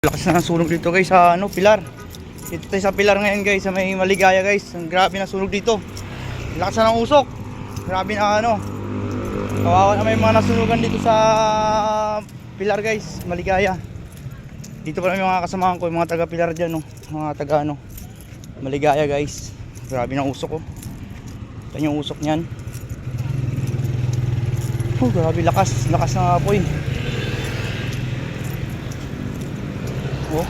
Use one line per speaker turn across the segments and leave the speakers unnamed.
Lakas na ng sunog dito guys sa ano, pilar. Dito tayo sa pilar ngayon guys, sa may maligaya guys. Ang grabe na sunog dito. Lakas na ng usok. Grabe na ano. Kawawa na may mga nasunugan dito sa pilar guys, maligaya. Dito pa lang yung mga kasamahan ko, yung mga taga pilar dyan, no? mga taga ano, maligaya guys. Grabe ng usok oh. Yung usok niyan. Oh, grabe lakas, lakas ng apoy. Oh.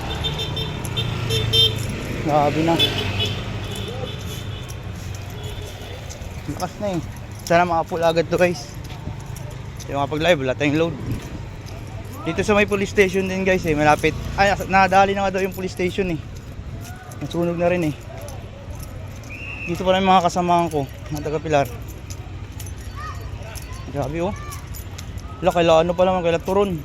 Grabe na. Lakas na eh. Sana makapula agad to guys. Hindi makapag live, wala tayong load. Dito sa may police station din guys eh, malapit. Ay, nadali na nga daw yung police station eh. Nasunog na rin eh. Dito pa lang yung mga kasamahan ko, mga taga Pilar. Grabe oh. Wala, kaila ano pa naman, kaila turon.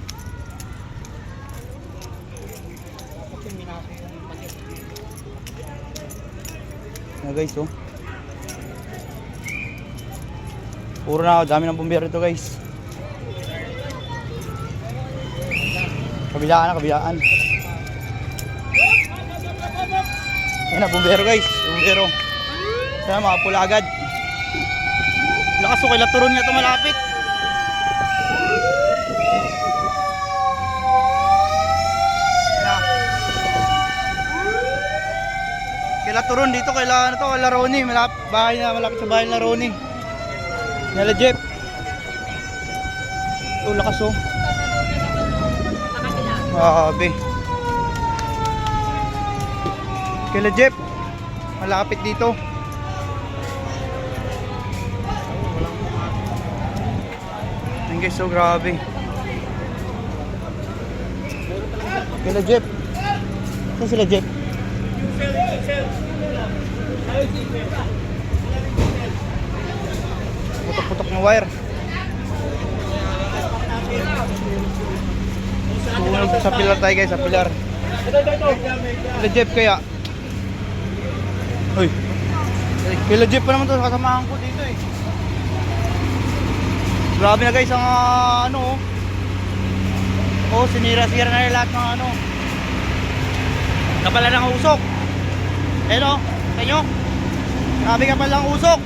Na guys oh. Puro na, dami ng bumbero ito guys. Kabilaan na, kabilaan. Ayun na, bumbero guys. Bumbero. Sana makapula agad. Lakas ko, kaila turon nga ito malapit. Kaila turon dito, kaila ano to, kaila Roni. Malap, bahay na, malapit sa bahay na Roni. Nila Jeff. Oh, lakas oh. Grabe. Kila Jeff. Malapit dito. Ang guys, so grabe. Kila Jeff. Saan sila Jeff? Putok-putok ng wire. Sunog sa pilar tayo guys, sa pilar. Kila Jeff kaya. Uy. Kila Jeff pa naman to, kasamahan ko dito eh. Grabe na guys ang ah, ano oh. Oh, sinira-sira na lahat ng ano. Kapala ng usok. Ayun oh, sa inyo. Grabe kapala ng usok.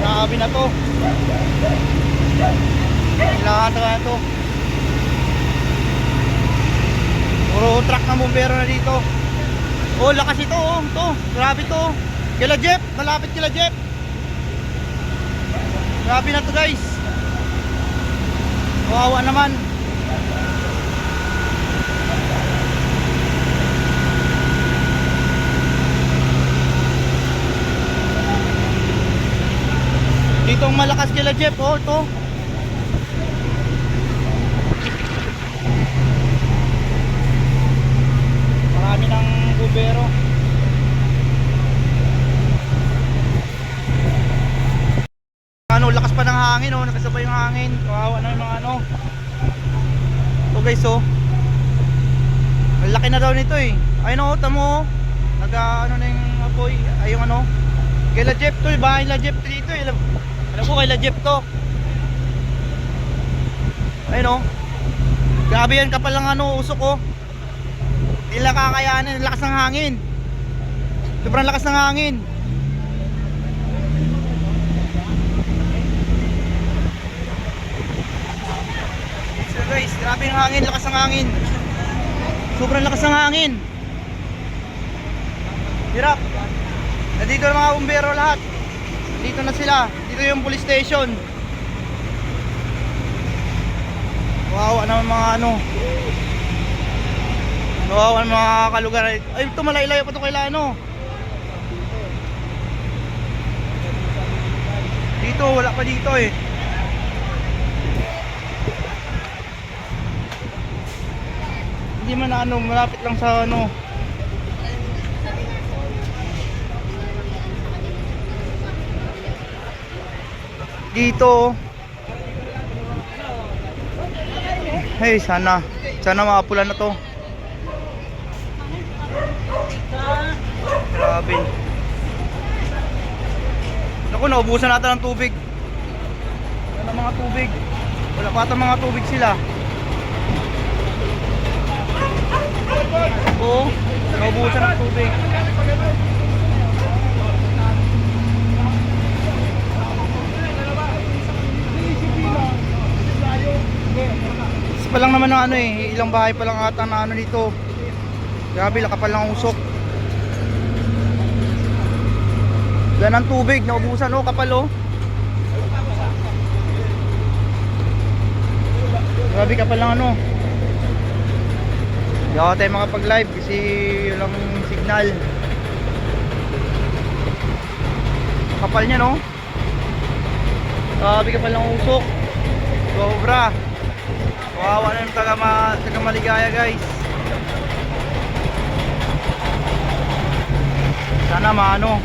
Grabe na to. Kailangan na to. Puro truck ng bumbero na dito. Oh, lakas ito oh. To, grabe to. Kila Jeff, malapit kila Jeff. Grabe na to guys. Kawawa naman. Dito ang malakas kila Jeff, oh, ito. Marami ng bubero. Ano, lakas pa ng hangin, oh, nakasabay yung hangin. Kawawa na yung mga ano. Ito guys, oh. Ang laki na daw nito eh. Ayun oh, tamo oh. Naga ano na yung apoy, ay yung ano. Kay La Jeff to, eh, bahay La Jeff dito eh. Alam, ko kay Jeff to. Ayun oh. Grabe yan kapal lang ano, usok oh. Hindi nila kakayanin, ang lakas ng hangin. Sobrang lakas ng hangin. So guys, grabe yung hangin, lakas ng hangin. Sobrang lakas ng hangin. Hirap. Nandito na mga bumbero lahat. Dito na sila. Dito yung police station. Wawa naman mga ano. Wawa naman mga kalugar. Ay, ito malay-layo pa ito kay ano. Dito, wala pa dito eh. Hindi man ano, malapit lang sa ano. Dito. Hey, sana. Sana makapula na to. Grabe. Naku, naubusan natin ng tubig. Wala mga tubig. Wala pa mga tubig sila. Oo, naubusan ng tubig. Isa pa lang naman ng ano eh, ilang bahay pa lang ata na ano dito. Grabe, lakapal lang ang usok. Yan ang tubig, naubusan oh, kapal oh. Grabe kapal lang ano. Hindi ako tayo makapag-live kasi walang signal. Kapal niya no. Grabe kapal lang ang usok. Sobra. Kawawa na yung taga, ma taga guys. Sana maano.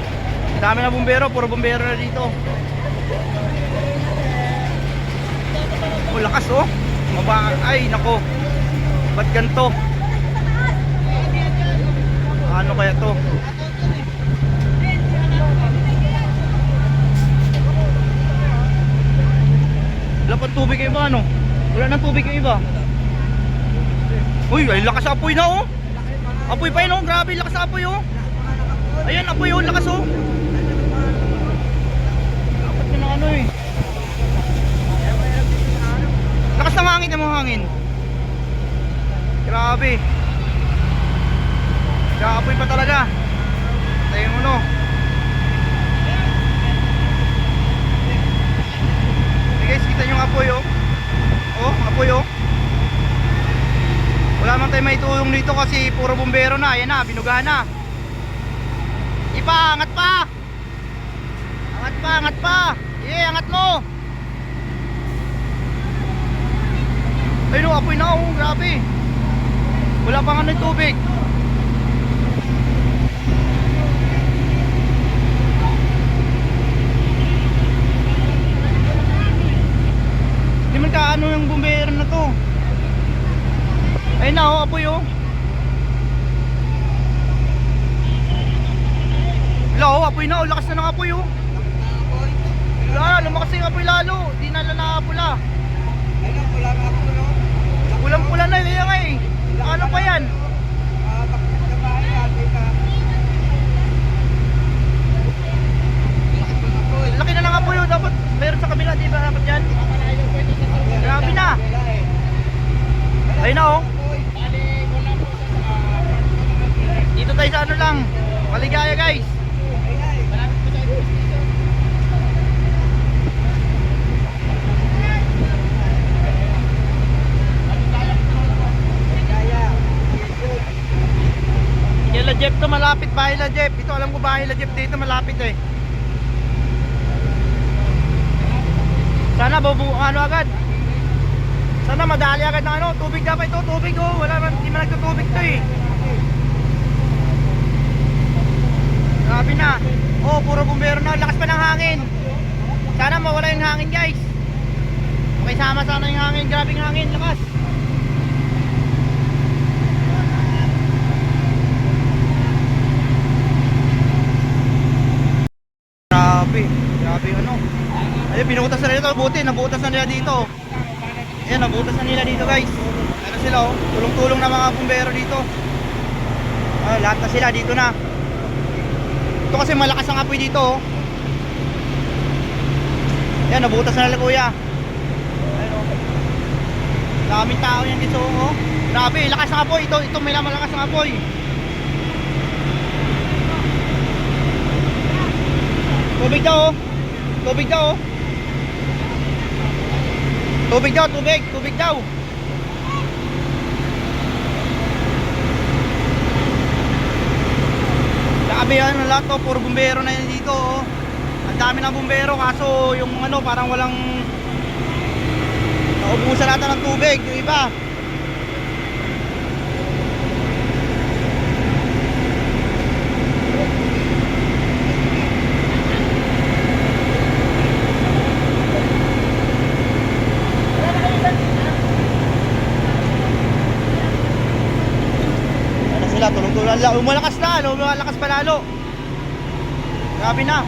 Dami na bumbero, puro bumbero na dito. Oh, lakas oh. Maba ay nako. Ba't ganto? Ano kaya to? Wala pang tubig yung iba ano? Wala nang tubig yung iba. Uy, ay lakas apoy na oh. Apoy pa yun oh, grabe lakas apoy oh. Ayan, apoy oh, lakas oh. Dapat na ano eh. Lakas ng hangin, mo hangin. Grabe. Kaapoy pa talaga. Tayo mo no. Hey guys, kita nyo yung apoy oh. Oh, apoy oh. Wala man tayo may tulong dito kasi puro bumbero na. Ayan na, binugahan na. Ipa, angat pa. Angat pa, angat pa. Yeah, angat mo. Ayun oh, apoy na oh, grabe. Wala pa nga ng tubig. Kaano yung bumbero na to. Ayun na oh, apoy oh. Wala oh, apoy na oh, lakas na ng apoy oh. Wala, lumakas na yung apoy lalo. Di na lang nakapula. Pulang pula na kaya nga eh. Ano pa yan? Laki na lang apoy oh. Dapat meron sa kabila, di ba dapat yan? Grabe na. Ayun na oh. Dito tayo sa ano lang. Maligaya guys. Yung La Jeep to malapit bahay La Jeep. Ito alam ko bahay La Jeep dito malapit eh. Sana bubu ano agad. Sana madali agad ng ano, tubig dapat ito, tubig oh. Wala man, hindi man nagtutubig to eh. Grabe na. Oh, puro bumbero na. Lakas pa ng hangin. Sana mawala yung hangin guys. Okay, sama sana yung hangin. Grabing hangin, lakas. Grabe, grabe yung ano. Ayun, binutas na nila ito. Buti, nabutas na nila dito. Ayan, nabutas na nila dito guys. Ano sila oh, tulong-tulong na mga bumbero dito. Ah, lahat na sila dito na. Ito kasi malakas ang apoy dito oh. Ayan, nabutas na nila kuya. Ayun oh. Daming tao yan dito oh. Grabe, lakas ng apoy. Ito, ito may malakas ng apoy. Tubig daw oh. Tubig daw oh. Tubig daw, tubig, tubig daw. Grabe yan, lahat to, puro bumbero na yan dito oh. Ang dami ng bumbero kaso yung ano parang walang naubusan natin ng tubig, yung iba. Umalakas na, ano? Umalakas pa lalo. Grabe na.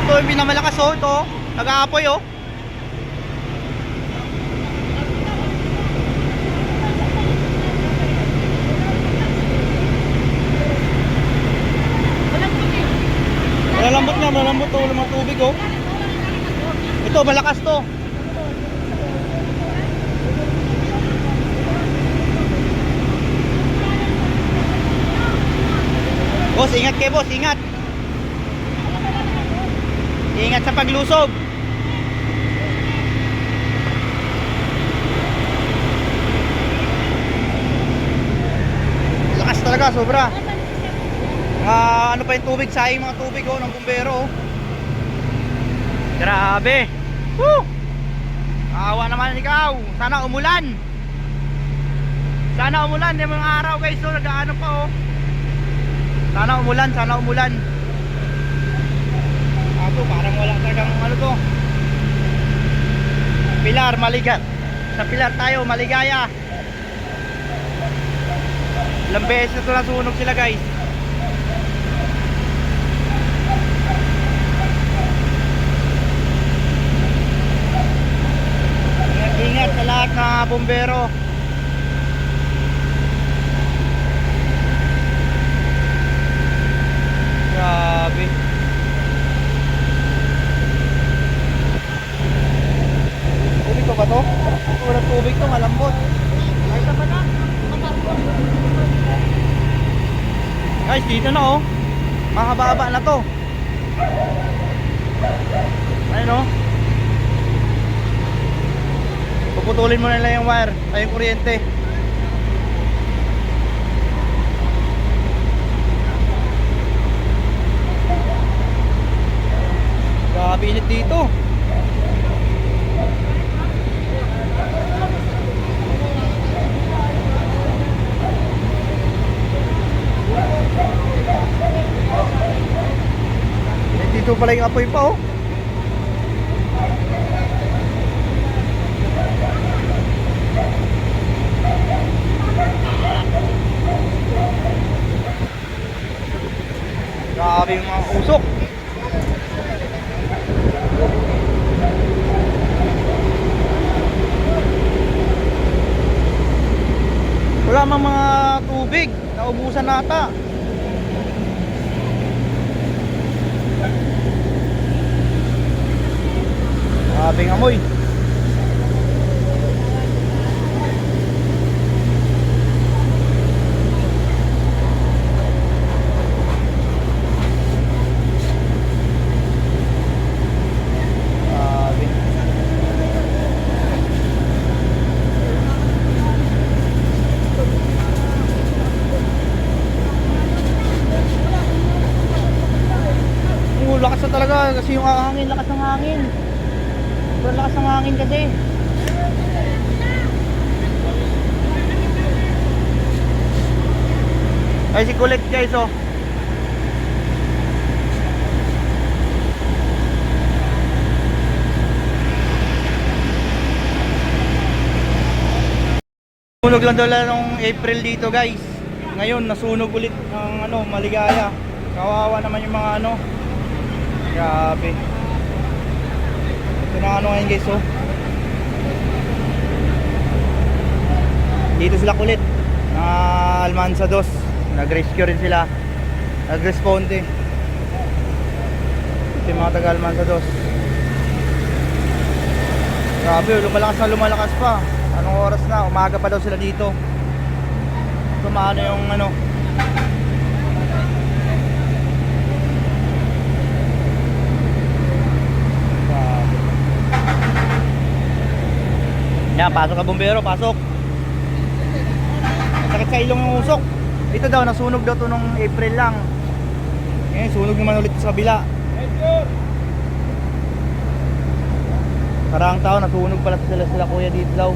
Ito yung pinamalakas oh, ito. Nag-aapoy oh. Malalambot niya, malalambot to, oh. lumang tubig oh. Ito, malakas to. Boss, ingat kayo boss, ingat. Ingat sa paglusob. Lakas talaga, sobra. Mga ano pa yung tubig, sayang mga tubig oh, ng bumbero oh. Grabe. Woo! Awa naman ikaw. Sana umulan. Sana umulan. Yung mga araw guys, so nag-ano pa oh. Sana umulan, sana umulan. Ako, parang wala talagang ano to. Pilar, maligat. Sa Pilar tayo, maligaya. Ilang beses na ito nasunog sila guys. Ingat sa lahat na bombero. Grabe. Tubig pa ba to? Walang tubig to, malambot. Ay, pa na. Guys, dito na oh. Mahaba-haba na to. Ayun oh. Puputulin mo na lang yung wire, ay yung kuryente. Grabe init dito. Dito pala yung apoy pa oh. Grabe yung mga usok. Wala mang mga tubig. Naubusan nata. Grabe ng amoy. Grabe. Oo, lakas na talaga kasi yung hangin, lakas ng hangin. Sobrang lakas ng hangin kasi. Ay si Kulit guys oh. Sunog lang daw lang nung April dito guys. Ngayon nasunog ulit ng ano, maligaya. Kawawa naman yung mga ano. Grabe. Ito na ano ngayon guys oh. Dito sila kulit. Na Almansa 2. Nag-rescue rin sila. Nag-responde. Ito yung mga taga Almansa 2. Grabe, lumalakas na lumalakas pa. Anong oras na? Umaga pa daw sila dito. Tumano yung ano. Yan, pasok ka bumbero, pasok. Sakit sa ilong yung usok. Ito daw, nasunog daw to nung April lang. Ngayon, sunog naman ulit sa kabila. Parang tao, nasunog pala sila sila kuya dito daw.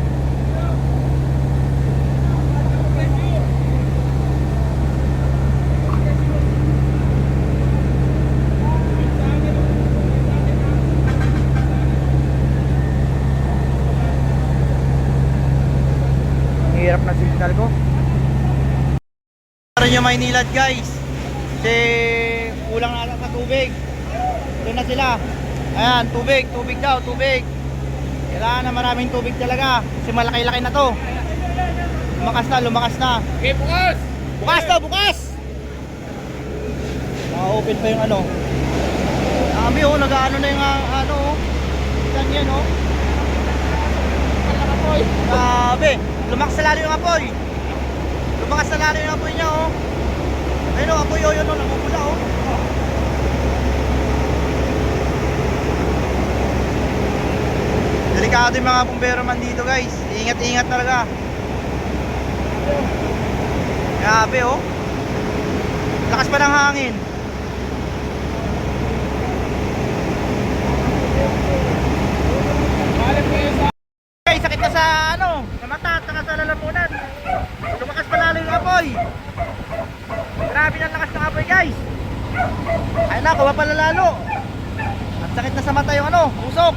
Na signal ko. Para nyo Maynilad guys. Kasi kulang na ata sa tubig. Doon na sila. Ayan, tubig, tubig daw, tubig. Kailangan na maraming tubig talaga. Kasi malaki-laki na to. Lumakas na, lumakas na.
Okay, bukas!
Bukas to, bukas! Naka-open pa yung ano. Grabe oh, nag-ano na yung ah, ano oh. Yan yan oh. Grabe. Lumakas lalo yung apoy. Lumakas lalo yung apoy niya oh. Ayun oh, apoy oh, yun oh, namumula oh. Delikado yung mga bumbero man dito guys. Ingat-ingat talaga. Grabe oh. Lakas pa ng hangin. Guys, sakit na sa ano, sa lalamunan. Lumakas pa lalo yung apoy. Grabe ng lakas ng apoy guys. Ay na, kuha pala lalo. At sakit na sa mata yung ano, usok.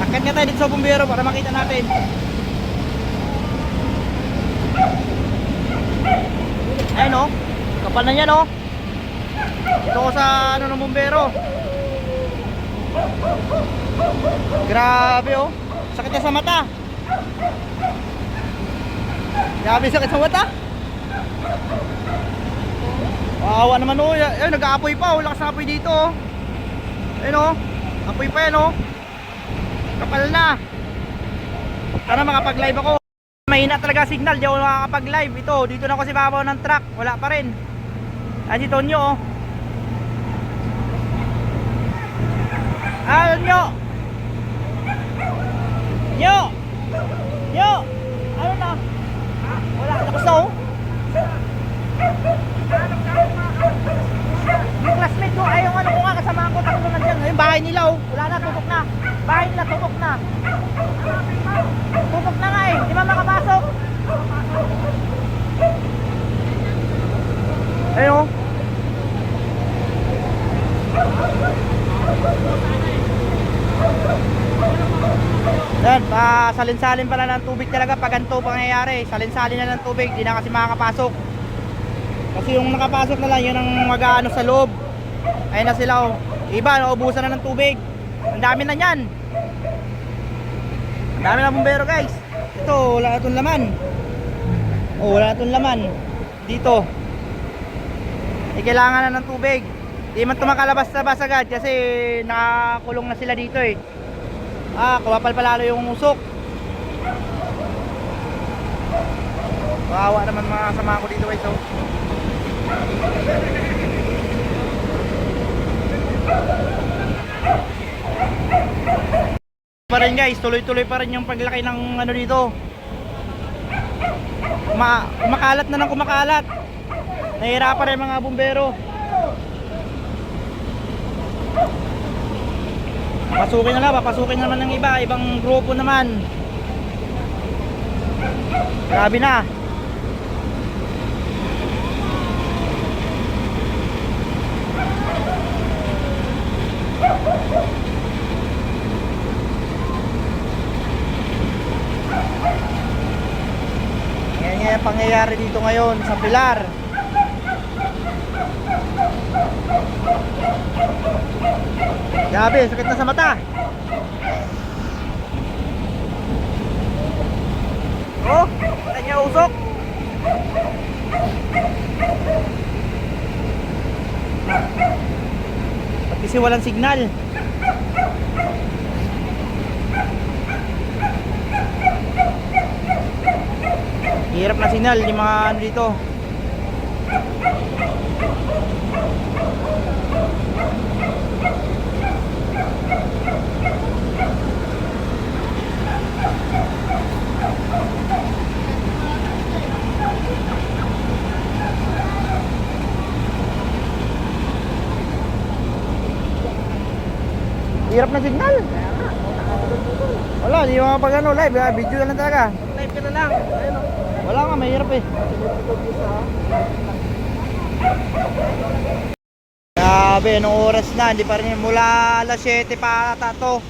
Akit nga tayo dito sa bumbero para makita natin. Ayun oh, kapal na yan oh. Ito ko sa ano ng bumbero. Grabe oh. Sakit na sa mata. Grabe sakit sa mata. Wawa naman oh. Ay, nag-aapoy pa oh. Lakas ng apoy dito oh. Ayun oh. Apoy pa yan oh. Kapal na. Sana makapag-live ako. Mahina talaga signal. Di ako makakapag-live. Ito, dito na ako si babaw ng truck. Wala pa rin. Ayan si Tonyo oh. Ah, Nyo! Nyo! Nyo! Ano na? Wala, lakas na oh. Yung classmate ko, ay yung ano ko nga kasama ko, tatlo nandyan. Yung bahay nila oh, wala na, tutok na. Bahay nila, tutok na. Tutok na nga eh, di ba makapasok? Ayun oh. Yan, pa salin-salin pala ng tubig talaga pag ganito pangyayari. Salin-salin na ng tubig, di na kasi makakapasok. Kasi yung nakapasok na lang, yun ang mag-ano sa loob. Ayun na sila oh. Iba, naubusan na ng tubig. Ang dami na yan. Ang dami na bumbero guys. Ito, wala na itong laman. Oh, wala na itong laman. Dito. Eh, kailangan na ng tubig. Di man tumakalabas-labas agad kasi nakakulong na sila dito eh. Ah, kumapal pa lalo yung usok. Kawawa naman mga kasama ko dito guys. Oh. Pa rin guys, tuloy-tuloy pa rin yung paglaki ng ano dito. Ma kumakalat na ng kumakalat. Nahihirapan rin mga bumbero. Papasukin na lang, papasukin naman ng iba, ibang grupo naman. Grabe na. Yan yung pangyayari dito ngayon sa Pilar. Grabe, sakit na sa mata. Oh, kanya usok. Ba't kasi walang signal? Hirap na signal yung mga ano dito. Hirap na signal. Wala, di mga pag ano, live, ah, video na lang talaga.
Live ka na lang. Ayun oh.
Wala nga, mahirap eh. Grabe, anong oras na? Hindi pa rin mula alas 7 pa ata to.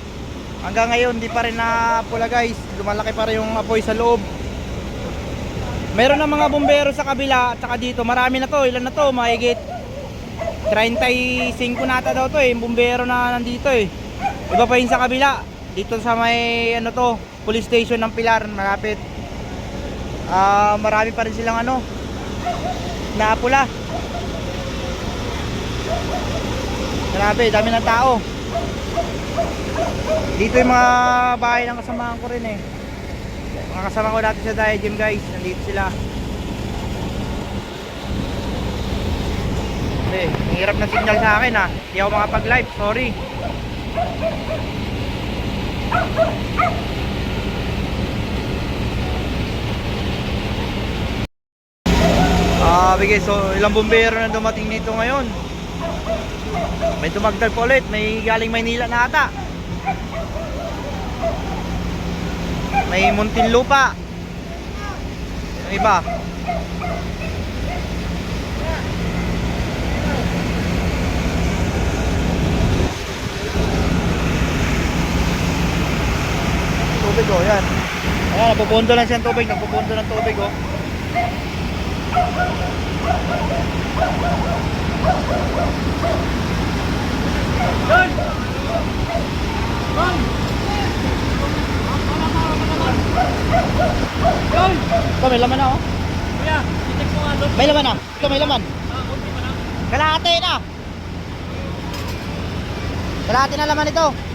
Hanggang ngayon, hindi pa rin na pula guys. Lumalaki pa rin yung apoy sa loob. Meron na mga bumbero sa kabila at saka dito. Marami na to. Ilan na to? Mahigit 35 na ata daw to eh. Yung bumbero na nandito eh. Iba pa yun sa kabila. Dito sa may ano to, police station ng Pilar, malapit. Ah, marami pa rin silang ano, napula. Grabe, dami ng tao. Dito yung mga bahay ng kasamahan ko rin eh. Mga kasama ko dati sa Daya Gym guys, nandito sila. Eh, hirap ng signal sa akin ha. Hindi ako makapag-live, sorry. Ah, bigay. So, ilang bumbero na dumating dito ngayon. May dumagdag pa ulit. May galing Maynila na ata. May Muntinlupa. Yung iba. Tubig oh, yan. Ayan, napupundo lang siya ng tubig. Napupundo ng tubig oh. Ito, may laman na oh.
Kuya, i-check mo nga doon.
May laman na. Ito, may laman.
Ah, okay pa lang.
Kalahati na. Kalahati na laman ito.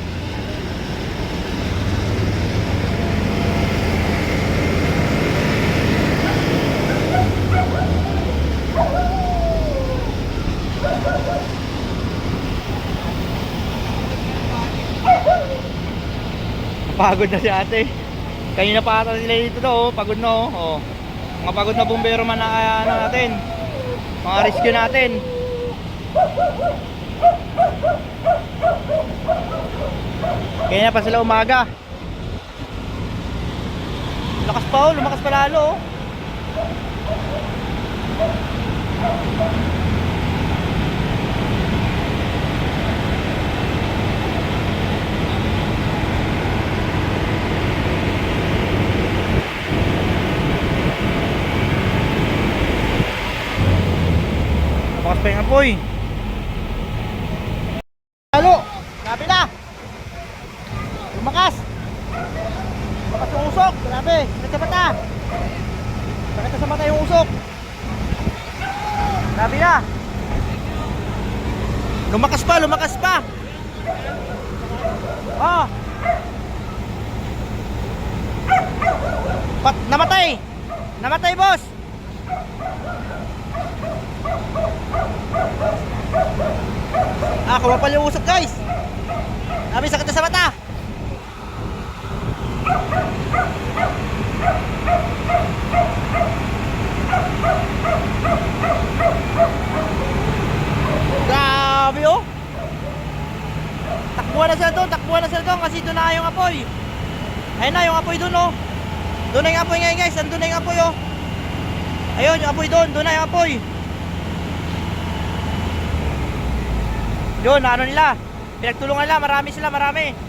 Pagod na si ate. Kanina pa ata sila dito daw, oh. pagod na oh. oh. Mga pagod na bumbero man na kaya ano natin. Mga rescue natin. Kaya pa sila umaga. Lakas pa oh, lumakas pa lalo oh. Apoy. Lalo, grabe na. Lumakas. Lumakas yung usok, grabe. Sakit sa mata. Sakit na sa mata yung usok. Grabe na. Lumakas pa, lumakas pa. Ah. Pat, namatay. Namatay, boss. Ah, kumapal yung usok guys. Sabi sakit na sa mata. Grabe oh. Takbuhan na sila doon, takbuhan na sila doon kasi doon na yung apoy. Ayun na yung apoy doon oh. Doon na yung apoy ngayon guys, nandun na yung apoy oh. Ayun, yung apoy doon, doon na yung apoy. Yun, ano nila? Pinagtulungan nila, marami sila, marami.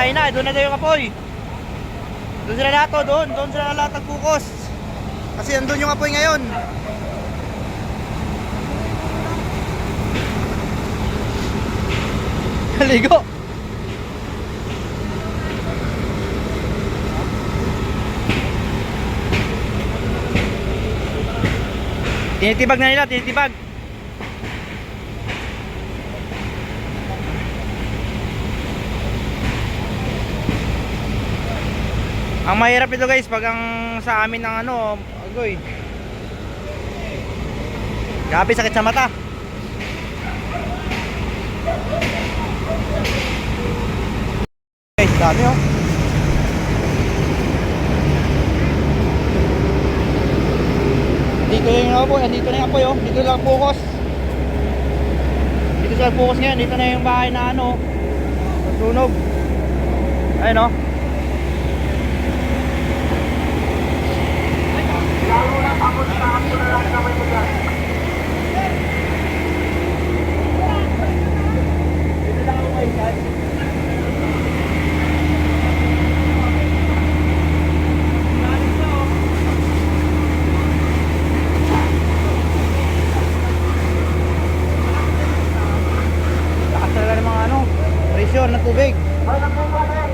Na, ayun na, doon na daw yung apoy. Doon sila lahat, oh, doon, doon sila lahat nagkukos. Kasi andun yung apoy ngayon. Ligo. Tinitibag na nila, tinitibag. Ang mahirap ito guys pag ang sa amin ng ano, agoy. Grabe sakit sa mata. Guys, dami oh. Dito yung apoy, dito na yung apoy oh. Dito lang focus. Dito sila focus ngayon. Dito na yung bahay na ano. Sunog. Ayun oh. Nakatagal mga ano, presyon ng tubig. Wala po ba